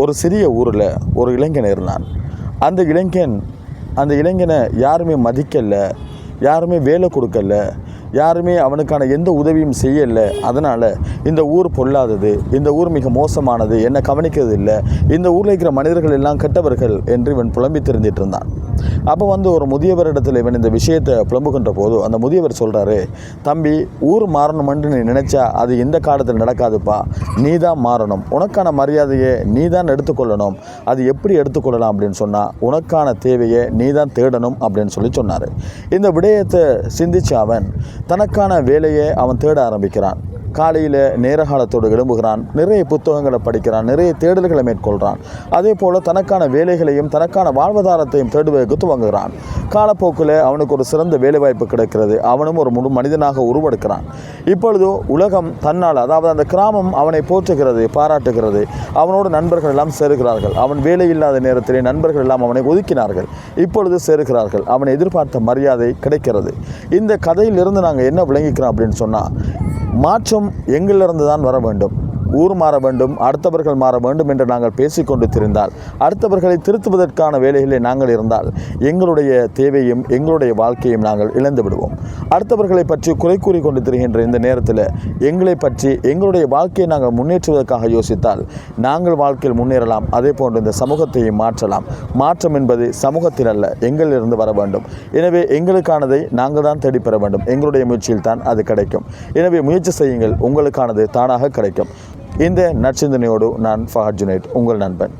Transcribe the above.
ஒரு சிறிய ஊரில் ஒரு இளைஞன் இருந்தான். அந்த இளைஞன் அந்த இளைஞனை யாருமே மதிக்கலை யாருமே வேலை கொடுக்கல யாருமே அவனுக்கான எந்த உதவியும் செய்யலை. அதனால் இந்த ஊர் பொல்லாதது இந்த ஊர் மிக மோசமானது என்னை கவனிக்கிறது இல்லை. இந்த ஊரில் இருக்கிற மனிதர்கள் எல்லாம் கெட்டவர்கள் என்று இவன் புலம்பி தெரிஞ்சிட்டு இருந்தான். அப்போ வந்து ஒரு முதியவரிடத்தில் இவன் இந்த விஷயத்தை புலம்புகின்ற போது அந்த முதியவர் சொல்கிறாரு தம்பி ஊர் மாறணுமென்று நீ நினச்சா அது இந்த காலத்தில் நடக்காதுப்பா. நீ தான் மாறணும். உனக்கான மரியாதையை நீ தான் எடுத்துக்கொள்ளணும். அது எப்படி எடுத்துக்கொள்ளலாம்? அப்படின்னு சொன்னால் உனக்கான தேவையை நீ தான் தேடணும் அப்படின்னு சொல்லி சொன்னார். இந்த விடயத்தை சிந்திச்ச அவன் தனக்கான வேலையை அவன் தேட ஆரம்பிக்கிறான். காலையில் நேர காலத்தோடு எழும்புகிறான். நிறைய புத்தகங்களை படிக்கிறான். நிறைய தேடல்களை மேற்கொள்கிறான் அதே போல் தனக்கான வேலைகளையும் தனக்கான வாழ்வாதாரத்தையும் தேடுவதற்கு துவங்குகிறான். காலப்போக்கில் அவனுக்கு ஒரு சிறந்த வேலைவாய்ப்பு கிடைக்கிறது. அவனும் ஒரு முழு மனிதனாக உருவெடுக்கிறான். இப்பொழுது உலகம் தன்னால் அதாவது அந்த கிராமம் அவனை போற்றுகிறது பாராட்டுகிறது. அவனோடு நண்பர்கள் எல்லாம் சேருகிறார்கள். அவன் வேலை இல்லாத நேரத்திலே நண்பர்கள் எல்லாம் அவனை ஒதுக்கினார்கள். இப்பொழுது சேருகிறார்கள். அவனை எதிர்பார்த்த மரியாதை கிடைக்கிறது. இந்த கதையிலிருந்து நாங்கள் என்ன விளங்கிக்கிறோம் அப்படின்னு சொன்னால் மாற்றம் எங்களிலிருந்து தான் வர வேண்டும். ஊர் மாற வேண்டும் அடுத்தவர்கள் மாற வேண்டும் என்று நாங்கள் பேசிக்கொண்டு திரிந்தால் அடுத்தவர்களை திருத்துவதற்கான வேலைகளில் நாங்கள் இருந்தால் எங்களுடைய தேவையும் எங்களுடைய வாழ்க்கையும் நாங்கள் இழந்து விடுவோம். அடுத்தவர்களை பற்றி குறை கூறி கொண்டு திரிகின்ற இந்த நேரத்தில் எங்களை பற்றி எங்களுடைய வாழ்க்கையை நாங்கள் முன்னேற்றுவதற்காக யோசித்தால் நாங்கள் வாழ்க்கையில் முன்னேறலாம் அதே போன்று இந்த சமூகத்தையும் மாற்றலாம். மாற்றம் என்பது சமூகத்தில் அல்ல எங்களிலிருந்து வர வேண்டும். எனவே எங்களுக்கானதை நாங்கள் தான் தேடி பெற வேண்டும். எங்களுடைய முயற்சியில் தான் அது கிடைக்கும். எனவே முயற்சி செய்யுங்கள் உங்களுக்கானது தானாக கிடைக்கும். இந்த நற்சிந்தனையோடு நான் ஃபஹத் ஜுனைட் உங்கள் நண்பன்.